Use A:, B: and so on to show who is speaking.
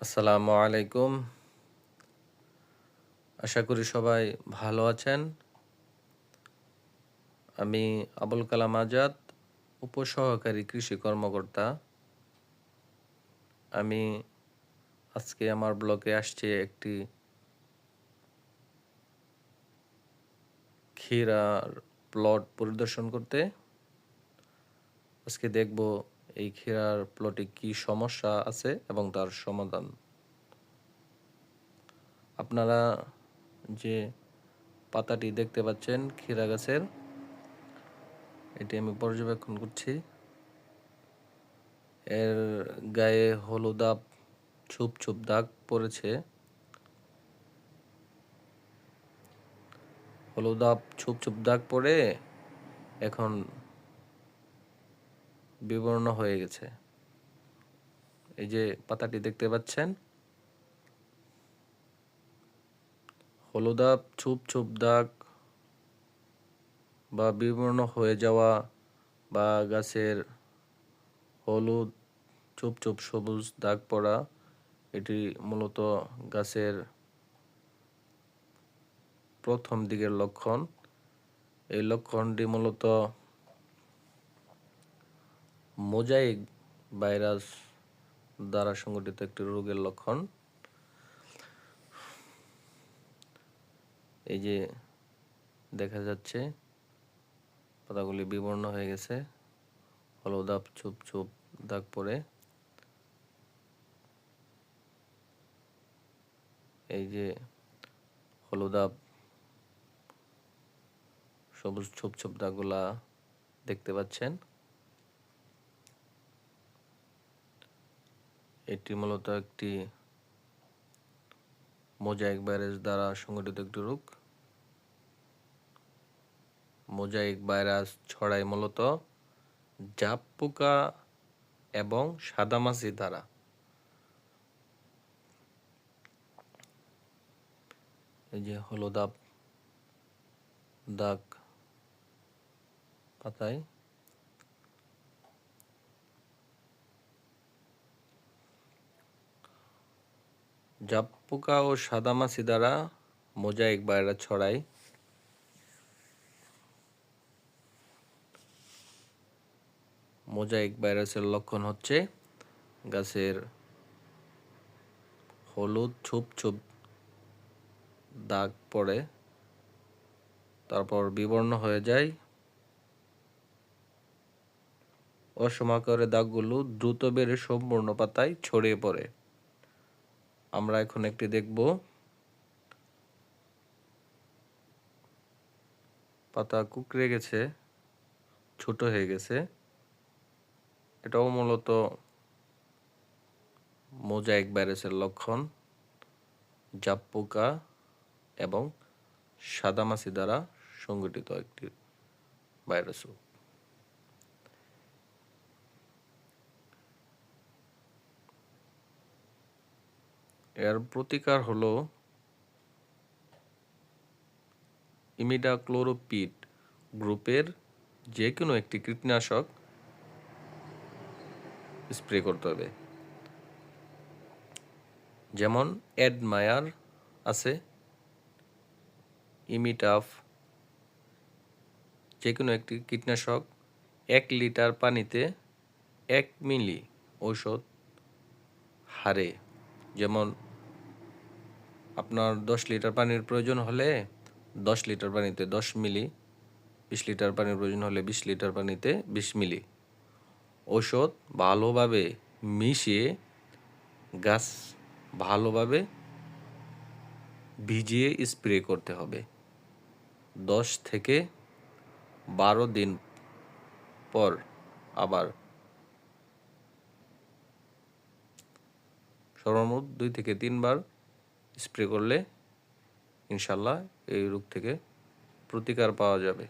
A: আসসালামু আলাইকুম। আশা করি সবাই ভালো আছেন। আমি আবুল কালাম আজাদ, উপসহকারী কৃষি কর্মকর্তা। আমি আজকে আমার ব্লকে আসছে একটি ক্ষীরার প্লট পরিদর্শন করতে। আজকে দেখব এই ক্ষীরার প্লটে কি সমস্যা আছে এবং তার সমাধান? আপনারা যে পাতাটি দেখতে পাচ্ছেন ক্ষীরা গাছের, এটি আমি পর্যবেক্ষণ করছি। এর গায়ে হলুদাব ছুপ ছুপ দাগ পড়েছে। হলুদাব ছুপ ছুপ দাগ পড়ে এখন বিবর্ণ হয়ে গেছে। এই যে পাতাটি দেখতে পাচ্ছেন হলুদাব ছুপ ছুপ দাগ বা বিবর্ণ হয়ে যাওয়া বা গাছের হলুদ চুপ চুপ সবুজ দাগ পড়া, এটি মূলত গাছের প্রথম দিকের লক্ষণ। এই লক্ষণটি মূলত মোজাইক ভাইরাস দ্বারা সংগঠিত একটি রোগের লক্ষণ। এই যে দেখা যাচ্ছে, পাতাগুলি বিবর্ণ হয়ে গেছে হলুদাপ চুপ চুপ, দাগ পড়ে। এই যে হলুদাপ সবুজ ছোপ ছোপ দাগগুলা দেখতে পাচ্ছেন। এটি মূলত একটি মোজাইক ভাইরাস দ্বারা সংগঠিত একটি রোগ। মোজাইক ভাইরাস ছড়ায় মূলত জাপ, পোকা এবং সাদামাছি দ্বারা। এই যে হলুদাপ দাগ পাতায় জাপ পোকা ও সাদামাছি দ্বারা মোজাইক ভাইরাস ছড়ায় মোজাইক ভাইরাসের লক্ষণ হচ্ছে গাছের হলুদ, ছুপ ছুপ দাগ পড়ে, তারপর বিবর্ণ হয়ে যায়। অসমাকারে দাগগুলো দ্রুত বেড়ে সম্পূর্ণ পাতায় ছড়িয়ে পড়ে। আমরা এখন একটি দেখব। পাতা কুকড়ে গেছে, ছোট হয়ে গেছে। এটাও মূলত মোজাইক ভাইরাসের লক্ষণ, জাপ পোকা এবং সাদামাছি দ্বারা সংগঠিত একটি ভাইরাস এর প্রতিকার হলো ইমিডাক্লোরোপিড গ্রুপের যে কোনো একটি কীটনাশক স্প্রে করতে হবে। যেমন অ্যাডমায়ার আছে, ইমিটাফ যে কোনো একটি কীটনাশক এক লিটার পানিতে এক মিলি ঔষধ হারে। যেমন আপনার দশ লিটার পানির প্রয়োজন হলে দশ লিটার পানিতে দশ মিলি, বিশ লিটার পানির প্রয়োজন হলে বিশ লিটার পানিতে বিশ মিলি। ঔষধ ভালোভাবে মিশিয়ে, গাছ ভালোভাবে ভিজিয়ে স্প্রে করতে হবে। দশ থেকে বারো দিন পর আবার সর্বমোট দুই থেকে তিনবার স্প্রে করলে ইনশাল্লাহ এই রোগ থেকে প্রতিকার পাওয়া যাবে।